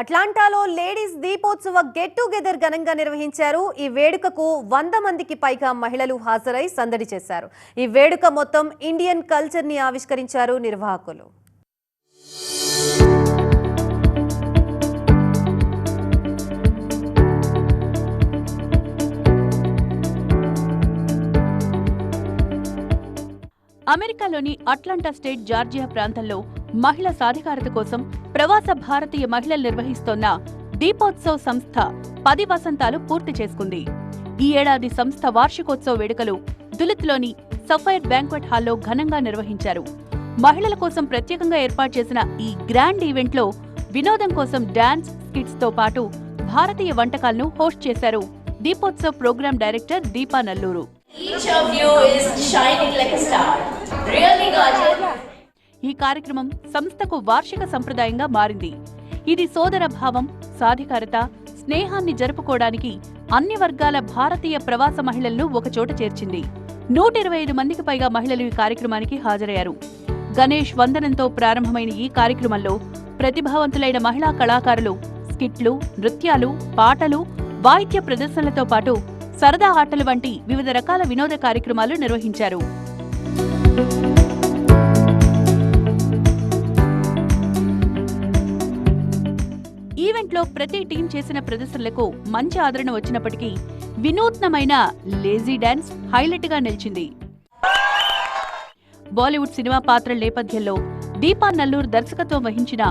అట్లాంటాలో ladies Deepotsava get together ఘనంగా నిర్వహించారు. ఈ వేడుకకు వంద మందికి పైగా మహిళలు హాజరై సందడి చేశారు. ఈ వేడుక మొత్తం ఇండియన్ కల్చర్ని ఆవిష్కరించారు నిర్వాహకులు. అమెరికాలోని అట్లాంటా స్టేట్ జార్జియా ప్రాంతంలో మహిళ సాధికారత కోసం ప్రవాస భారతీయ మహిళలు నిర్వహిస్తోన్న దీపోత్సవ్ సంస్థ పది వసంతాలు పూర్తి చేసుకుంది ఈ ఏడాది సంస్థ వార్షికోత్సవ వేడుకలు దులిత్లోని సఫైర్ బ్యాంక్వెట్ హాల్లో ఘనంగా నిర్వహించారు మహిళల కోసం ప్రత్యేకంగా ఏర్పాటు చేసిన ఈ గ్రాండ్ ఈవెంట్లో వినోదం కోసం డాన్స్ స్కిట్స్తో పాటు భారతీయ వంటకాలను హోస్ట్ చేశారు Deepotsav program director Deepa Nalluru Each of you is shining like a star. Really gorgeous. ఈ కార్యక్రమం సంస్థకు వార్షిక సంప్రదాయంగా మారింది. ఇది సోదర భావం సాధికారత స్నేహాన్ని జరుపుకోవడానికి అన్ని వర్గాల భారతీయ ప్రవాస మహిళలను ఒకచోట చేర్చింది. నూట ఇరవై ఐదు మందికి పైగా మహిళలు ఈ కార్యక్రమానికి హాజరయ్యారు. గణేష్ వందనంతో ప్రారంభమైన ఈ కార్యక్రమంలో ప్రతిభావంతులైన మహిళా కళాకారులు స్కిట్లు నృత్యాలు పాటలు వాయిద్య ప్రదర్శనలతో పాటు సరదా ఆటలు వంటి వివిధ రకాల వినోద కార్యక్రమాలు నిర్వహించారు. ఈవెంట్లో ప్రతి టీం చేసిన ప్రదర్శనలకు మంచి ఆదరణ వచ్చినప్పటికీ వినూత్నమైన లేజీ డాన్స్ హైలైట్గా నిలిచింది. బాలీవుడ్ సినిమా పాత్రల నేపథ్యంలో దీపా నల్లూర్ దర్శకత్వం వహించిన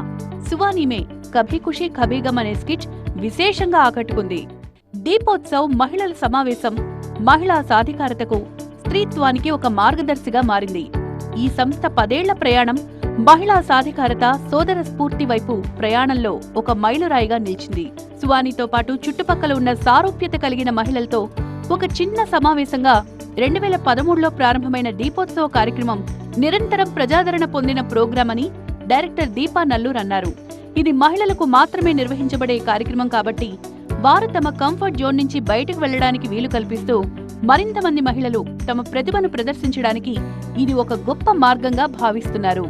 సువానీమే కభీ ఖుషీ కభీగమ్ అనే స్కిట్ విశేషంగా ఆకట్టుకుంది. దీపోత్సవ్ మహిళల సమావేశం మహిళా సాధికారతకు స్త్రీత్వానికి ఒక మార్గదర్శిగా మారింది. ఈ సంస్థ పదేళ్ళ ప్రయాణం మహిళా సాధికారత సోదర స్ఫూర్తి వైపు ప్రయాణంలో ఒక మైలురాయిగా నిలిచింది. సువానితో పాటు చుట్టుపక్కల ఉన్న సారూప్యత కలిగిన మహిళలతో ఒక చిన్న సమావేశంగా రెండు వేల పదమూడులో ప్రారంభమైన దీపోత్సవ కార్యక్రమం నిరంతరం ప్రజాదరణ పొందిన ప్రోగ్రాం అని డైరెక్టర్ దీపా నల్లూర్ అన్నారు. ఇది మహిళలకు మాత్రమే నిర్వహించబడే కార్యక్రమం కాబట్టి వారు తమ కంఫర్ట్ జోన్ నుంచి బయటకు వెళ్ళడానికి వీలు కల్పిస్తూ మరింత మంది మహిళలు తమ ప్రతిభను ప్రదర్శించడానికి ఇది ఒక గొప్ప మార్గంగా భావిస్తున్నారు.